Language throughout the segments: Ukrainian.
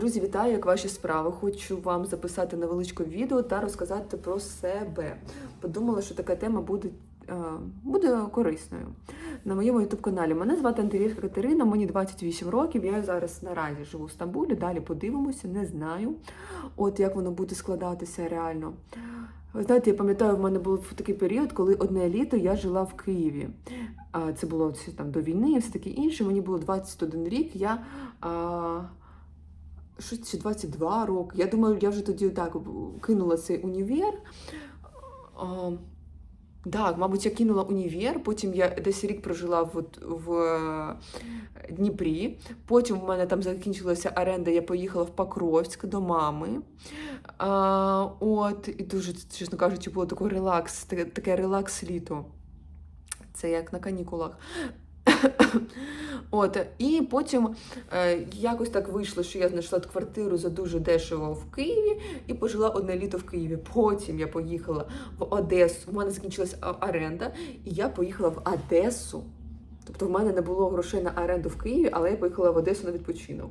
Друзі, вітаю, як ваші справи. Хочу вам записати невеличке відео та розказати про себе. Подумала, що така тема буде, е, буде корисною на моєму youtube каналі. Мене звати Андрієвська Катерина, мені 28 років. Я зараз наразі живу в Стамбулі. Далі подивимося, не знаю. От як воно буде складатися реально. Знаєте, я пам'ятаю, в мене був такий період, коли одне літо я жила в Києві. Це було там до війни і все таке інше. Мені було 21 рік. Я щось чи 22 роки. Я думаю, я вже тоді так кинула цей універ. А, так, мабуть, я кинула універ, потім я десь рік прожила в, в е, Дніпрі. Потім в мене там закінчилася оренда, я поїхала в Покровськ до мами. А, от, і дуже, чесно кажучи, було таке релакс, таке, таке релакс-літо. Це як на канікулах. От, і потім е, якось так вийшло, що я знайшла квартиру за дуже дешево в Києві і пожила одне літо в Києві. Потім я поїхала в Одесу. У мене закінчилась оренда, і я поїхала в Одесу. Тобто в мене не було грошей на оренду в Києві, але я поїхала в Одесу на відпочинок.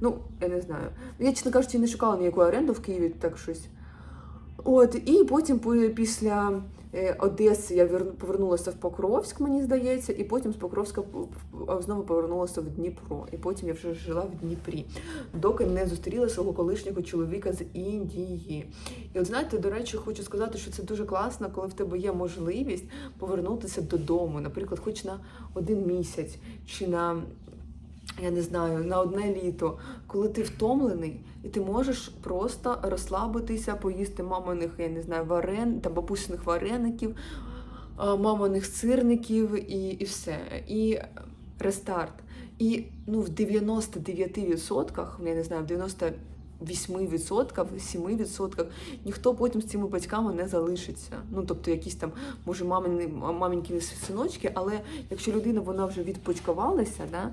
Ну, я не знаю. Я, чесно кажучи, не шукала ніяку оренду в Києві, так щось. От, і потім після Одеси я вер- повернулася в Покровськ, мені здається, і потім з Покровська знову повернулася в Дніпро. І потім я вже жила в Дніпрі, доки не зустріла свого колишнього чоловіка з Індії. І от знаєте, до речі, хочу сказати, що це дуже класно, коли в тебе є можливість повернутися додому, наприклад, хоч на один місяць чи на. Я не знаю, на одне літо, коли ти втомлений, і ти можеш просто розслабитися, поїсти маминих, я не знаю, варен та бабусиних вареників, маминих сирників і, і все. І рестарт. І ну, в 99%, я не знаю, в 98%, 7% ніхто потім з цими батьками не залишиться. Ну, тобто, якісь там, може, мамині, мамінькі синочки, але якщо людина вона вже відпочкувалася, да,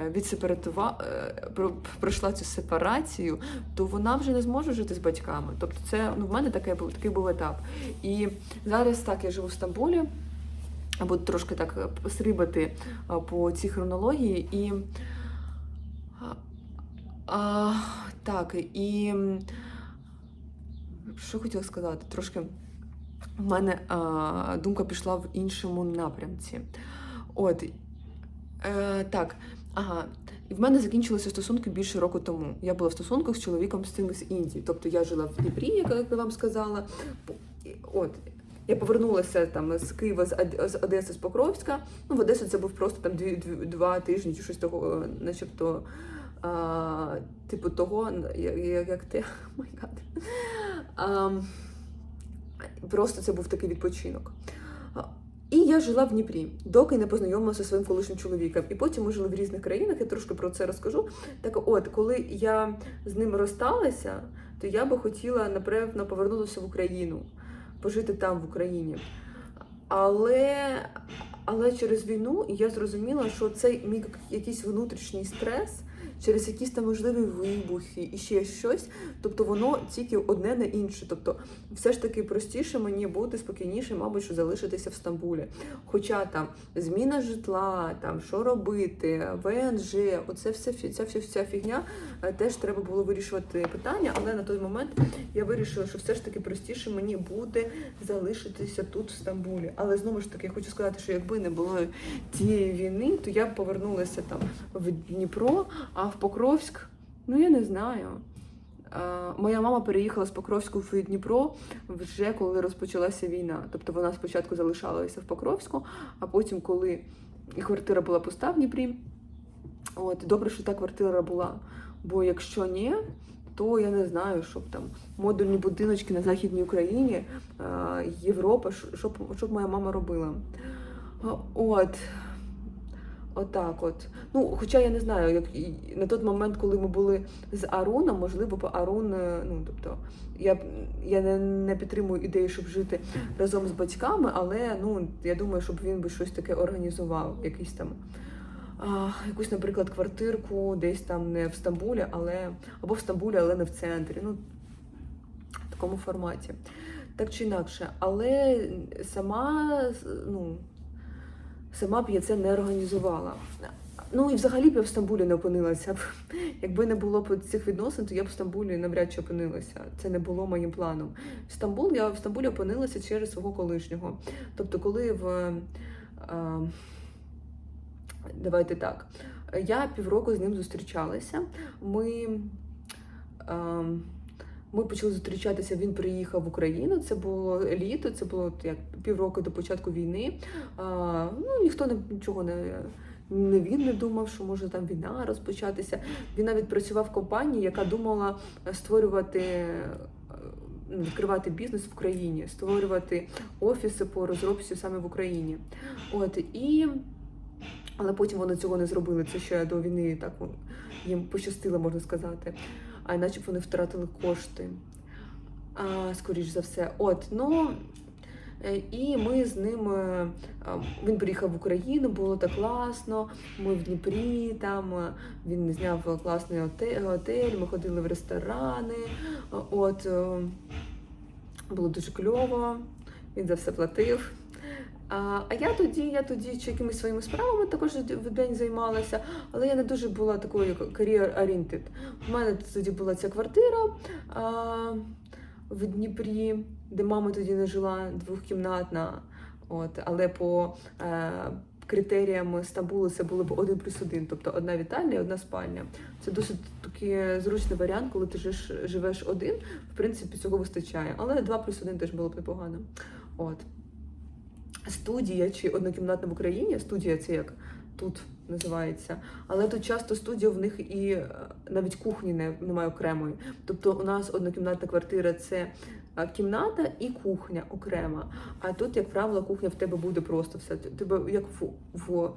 е, відсепаратува, е, про- пройшла цю сепарацію, то вона вже не зможе жити з батьками. Тобто, це ну, в мене таке, був- такий був етап. І зараз так, я живу в Стамбулі. Буду трошки так е, срибати по цій хронології. І а, так, і що хотіла сказати? Трошки в мене а, думка пішла в іншому напрямці. От, е, так, ага. І в мене закінчилися стосунки більше року тому. Я була в стосунках з чоловіком з цим з Індії. Тобто я жила в Дніпрі, як я вам сказала. От. Я повернулася там з Києва, з Одеси, з Покровська. Ну, в Одесу це був просто там дві, два тижні чи щось того, е, начебто, а, типу того, як, як, ти. Oh my просто це був такий відпочинок. І я жила в Дніпрі, доки не познайомилася зі своїм колишнім чоловіком. І потім ми жили в різних країнах, я трошки про це розкажу. Так от, коли я з ним розсталася, то я би хотіла, напевно, повернутися в Україну, пожити там, в Україні. Але, але через війну я зрозуміла, що цей мій якийсь внутрішній стрес, через якісь там можливі вибухи і ще щось, тобто воно тільки одне на інше. Тобто, все ж таки простіше мені бути спокійніше, мабуть, що залишитися в Стамбулі. Хоча там зміна житла, там що робити, ВНЖ, оце все ця вся, вся фігня е, теж треба було вирішувати питання, але на той момент я вирішила, що все ж таки простіше мені буде залишитися тут в Стамбулі. Але знову ж таки, я хочу сказати, що якби не було тієї війни, то я б повернулася там в Дніпро, а в Покровськ, ну я не знаю. Е, Моя мама переїхала з Покровську в Дніпро вже коли розпочалася війна. Тобто вона спочатку залишалася в Покровську, а потім, коли квартира була пуста в Дніпрі, от добре, що та квартира була. Бо якщо ні, то я не знаю, щоб там модульні будиночки на Західній Україні, е, Європа, що- що б, що б моя мама робила. От. Отак от. Ну, хоча я не знаю, як на той момент, коли ми були з Аруном, можливо, б Арун, е, ну тобто, я, я не, не підтримую ідею, щоб жити разом з батьками, але ну, я думаю, щоб він би щось таке організував, якийсь там. А, якусь, наприклад, квартирку десь там не в Стамбулі, але або в Стамбулі, але не в центрі. Ну, в такому форматі. Так чи інакше. Але сама, ну, сама б я це не організувала. Ну і взагалі б я в Стамбулі не опинилася. б. Якби не було б цих відносин, то я б в Стамбулі навряд чи опинилася. Це не було моїм планом. В Стамбул я в Стамбулі опинилася через свого колишнього. Тобто, коли в е, давайте так, я півроку з ним зустрічалася. Ми, е, ми почали зустрічатися. Він приїхав в Україну. Це було літо, це було як півроку до початку війни. А, ну ніхто не нічого не. Не він не думав, що може там війна розпочатися. Він навіть працював в компанії, яка думала створювати, е, ну, відкривати бізнес в Україні, створювати офіси по розробці саме в Україні. От і але потім вони цього не зробили. Це ще до війни так їм пощастило, можна сказати. А іначе б вони втратили кошти. А, скоріш за все. От, ну. Е, І ми з ним е, він приїхав в Україну, було так класно. Ми в Дніпрі, там е, він зняв класний оте- готель, ми ходили в ресторани. От е, було дуже кльово, він за все платив. А я тоді, я тоді чи якимись своїми справами також в день займалася, але я не дуже була такою career oriented. У мене тоді була ця квартира а, в Дніпрі, де мама тоді не жила, двохкімнатна. От, але по е, критеріям Стамбулу це було б один плюс один, тобто одна вітальня і одна спальня. Це досить такий зручний варіант, коли ти живеш, живеш один. В принципі, цього вистачає. Але два плюс один теж було б непогано. От. Студія чи однокімнатна в Україні, студія це як тут називається, але тут часто студія в них і е, навіть кухні не, немає окремої. Тобто у нас однокімнатна квартира це е, кімната і кухня окрема. А тут, як правило, кухня в тебе буде просто все. Тебе як в, в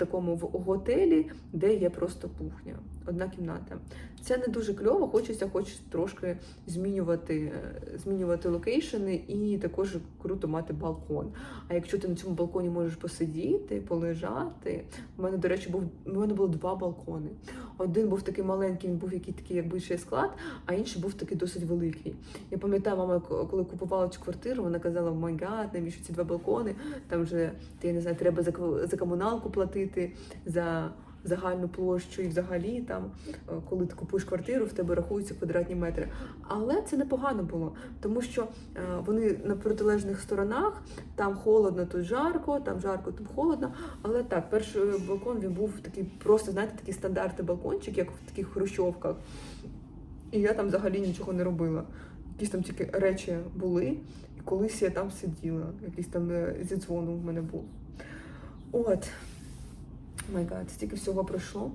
такому в готелі, де є просто кухня, одна кімната. Це не дуже кльово, хочеться хоч трошки змінювати, е, змінювати локейшени і також круто мати балкон. А якщо ти на цьому балконі можеш посидіти, полежати. У мене, до речі, був у мене було два балкони. Один був такий маленький, він був який такий, як більший склад, а інший був такий досить великий. Я пам'ятаю, мама, коли купувала цю квартиру, вона казала: май гад, навіщо ці два балкони? Там вже я не знаю, треба за, за комуналку платити, за загальну площу і взагалі там, е, коли ти купуєш квартиру, в тебе рахуються квадратні метри. Але це непогано було, тому що е, вони на протилежних сторонах, там холодно, тут жарко, там жарко, тут холодно. Але так, перший балкон він був такий, просто знаєте, такий стандартний балкончик, як в таких хрущовках. І я там взагалі нічого не робила. Якісь там тільки речі були, і колись я там сиділа, якийсь там е, зідзвону в мене був. От. Май гад, стільки всього пройшло.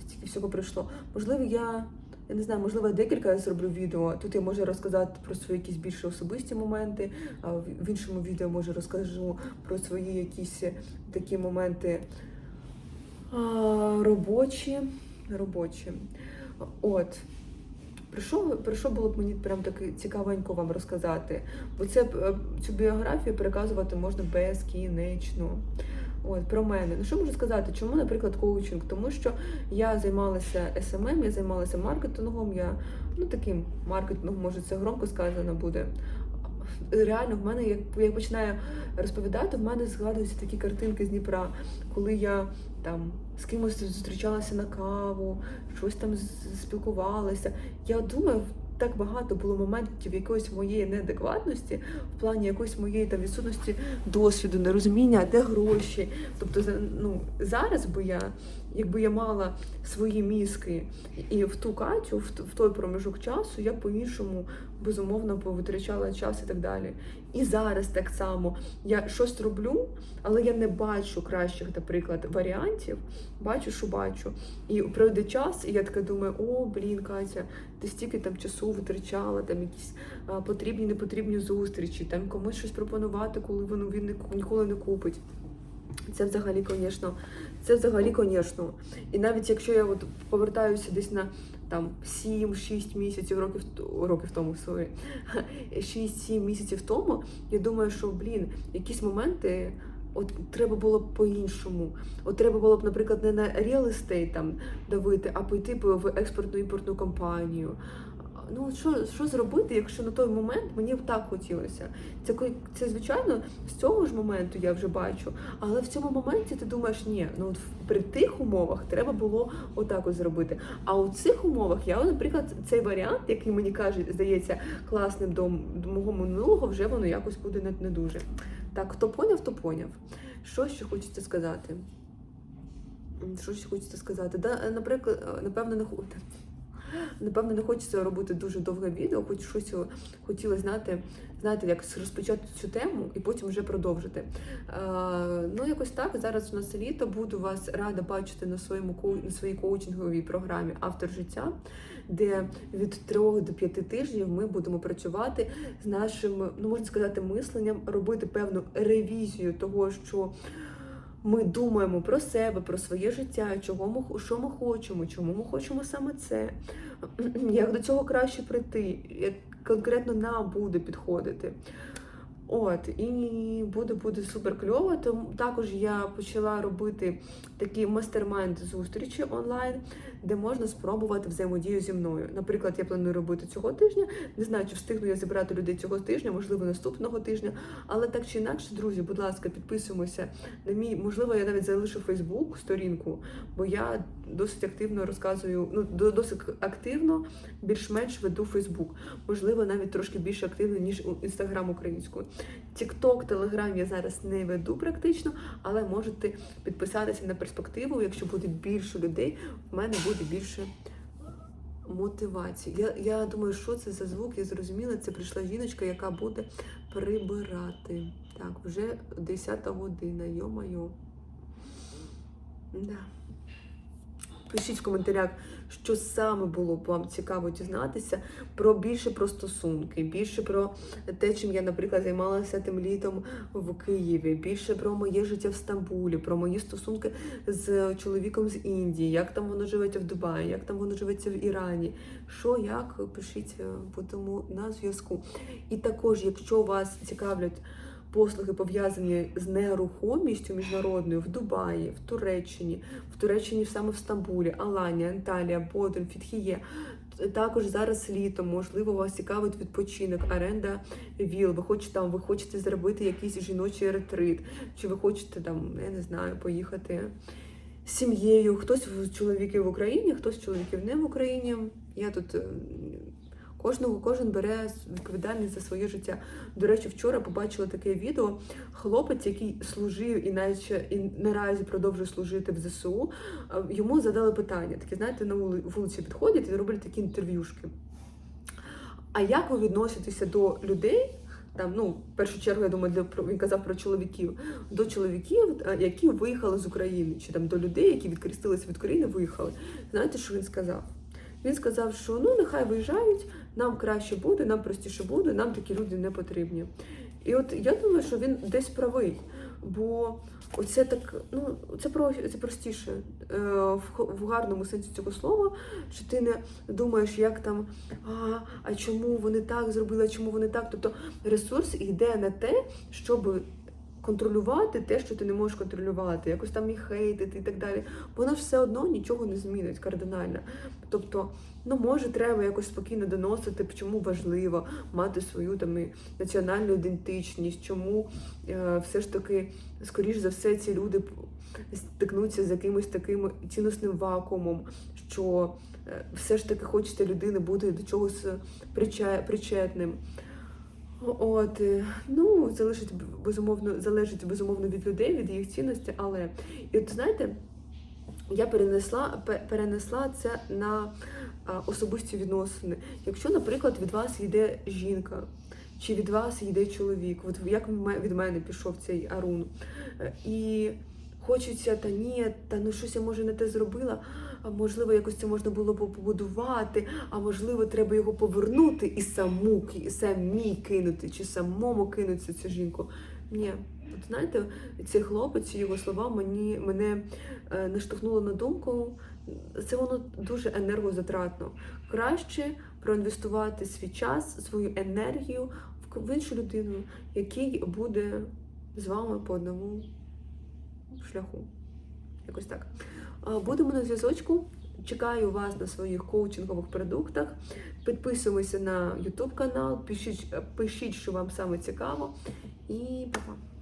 Стільки всього пройшло. Можливо, я. Я не знаю, можливо, я декілька зроблю відео. Тут я можу розказати про свої якісь більш особисті моменти. А в в іншому відео може розкажу про свої якісь такі моменти а, робочі. робочі. От. Про що, про що було б мені прям таки цікавенько вам розказати? Бо це е, цю біографію переказувати можна безкінечно. От про мене. Ну що можу сказати? Чому, наприклад, коучинг? Тому що я займалася СММ, я займалася маркетингом. Я ну таким маркетингом, може, це громко сказано буде. Реально, в мене, як я починаю розповідати, в мене згадуються такі картинки з Дніпра, коли я там з кимось зустрічалася на каву, щось там спілкувалася. Я думаю, так багато було моментів якоїсь моєї неадекватності, в плані якоїсь моєї там відсутності досвіду, нерозуміння, де гроші. Тобто, ну зараз би я, якби я мала свої мізки і в ту Катю, в, той проміжок часу, я по-іншому безумовно б витрачала час і так далі. І зараз так само я щось роблю, але я не бачу кращих, наприклад, варіантів. Бачу, що бачу. І пройде час, і я така думаю, о, блін, Катя, ти стільки там часу витрачала, там якісь потрібні, непотрібні зустрічі, там комусь щось пропонувати, коли воно він ні- ніколи не купить. Це взагалі, звісно, це взагалі, звісно. І навіть якщо я от повертаюся десь на там 7-6 місяців років років тому, сорі, 6-7 місяців тому, я думаю, що блін, якісь моменти. От треба було б по-іншому. От треба було б, наприклад, не на real estate там давити, а пойти б в експортну імпортну компанію. Ну що, що зробити, якщо на той момент мені так хотілося? Це це звичайно з цього ж моменту я вже бачу, але в цьому моменті ти думаєш, ні, ну от при тих умовах треба було отак от зробити. А у цих умовах я, наприклад, цей варіант, який мені каже, здається класним до, до мого минулого, вже воно якось буде не, не дуже. Так, хто поняв, то поняв. Що ще хочеться сказати? Що ще хочеться сказати? Да, наприклад, напевно, не Напевно, не хочеться робити дуже довге відео, хоч щось хотіла знати, знаєте, як розпочати цю тему і потім вже продовжити. Е, ну, якось так. Зараз у нас літо, буду вас рада бачити на своєму на своїй коучинговій програмі Автор життя, де від 3 до 5 тижнів ми будемо працювати з нашим, ну можна сказати, мисленням, робити певну ревізію того, що. Ми думаємо про себе, про своє життя, чого ми що ми хочемо, чому ми хочемо саме це, як до цього краще прийти, як конкретно нам буде підходити. От, і буде буде супер кльово. Тому також я почала робити такі мастермайнд зустрічі онлайн, де можна спробувати взаємодію зі мною. Наприклад, я планую робити цього тижня. Не знаю, чи встигну я зібрати людей цього тижня, можливо, наступного тижня. Але так чи інакше, друзі, будь ласка, підписуємося на мій, можливо, я навіть залишу Фейсбук сторінку, бо я досить активно розказую, ну досить активно більш-менш веду Фейсбук. Можливо, навіть трошки більше активно, ніж у інстаграм українською. Тікток, Телеграм я зараз не веду практично, але можете підписатися на перспективу. Якщо буде більше людей, в мене буде більше мотивації. Я, я думаю, що це за звук, я зрозуміла. Це прийшла жіночка, яка буде прибирати. Так, вже 10 година, йо-майо. Да. Пишіть в коментарях, що саме було б вам цікаво дізнатися про більше про стосунки, більше про те, чим я, наприклад, займалася тим літом в Києві, більше про моє життя в Стамбулі, про мої стосунки з чоловіком з Індії, як там воно живеться в Дубаї, як там воно живеться в Ірані. Що, як, пишіть, е, будемо на зв'язку. І також, якщо вас цікавлять послуги пов'язані з нерухомістю міжнародною в Дубаї, в Туреччині, в Туреччині саме в Стамбулі, Аланія, Анталія, Бодрум, Фітхіє. Також зараз літо, можливо, вас цікавить відпочинок, оренда віл. Ви хочете там, ви хочете зробити якийсь жіночий ретрит, чи ви хочете там, я не знаю, поїхати з сім'єю. Хтось з чоловіків в Україні, хтось чоловіків не в Україні. Я тут кожного кожен бере відповідальність за своє життя. До речі, вчора побачила таке відео. Хлопець, який служив і навіть і наразі продовжує служити в ЗСУ. е, Йому задали питання. Такі, знаєте, на вули- вулиці підходять і роблять такі інтерв'юшки. А як ви відноситеся до людей? Там, ну, в першу чергу, я думаю, для він казав про чоловіків, до чоловіків, е, які виїхали з України, чи там до людей, які відкрестилися від України, виїхали. Знаєте, що він сказав? Він сказав, що ну нехай виїжджають, нам краще буде, нам простіше буде, нам такі люди не потрібні. І от я думаю, що він десь правий, бо оце так, ну це про це простіше е, в гарному сенсі цього слова, що ти не думаєш, як там, а, а чому вони так зробили, а чому вони так. Тобто ресурс йде на те, щоб контролювати те, що ти не можеш контролювати, якось там їх хейтити і так далі. Воно ж все одно нічого не змінить кардинально. Тобто, ну може, треба якось спокійно доносити, чому важливо мати свою там і національну ідентичність, чому е, все ж таки, скоріш за все, ці люди стикнуться з якимось таким цінносним вакуумом, що е, все ж таки хочеться людини бути до чогось приче- причетним. От, е, ну, залежить безумовно, залежить безумовно від людей, від їх цінності, але і от знаєте, я перенесла, перенесла це на особисті відносини. Якщо, наприклад, від вас йде жінка, чи від вас йде чоловік, от як від мене пішов цей Арун, е, і хочеться, та ні, та ну щось я може не те зробила, а можливо, якось це можна було б побудувати, а можливо, треба його повернути і саму самі кинути, чи самому кинути цю жінку. Ні. От знаєте, цей хлопець, його слова мені мене е, наштовхнуло на думку. Це воно дуже енергозатратно. Краще проінвестувати свій час, свою енергію в іншу людину, який буде з вами по одному шляху. Якось так. Будемо на зв'язочку. Чекаю вас на своїх коучингових продуктах. Підписуємося на YouTube канал, пишіть, пишіть, що вам саме цікаво. І па-па.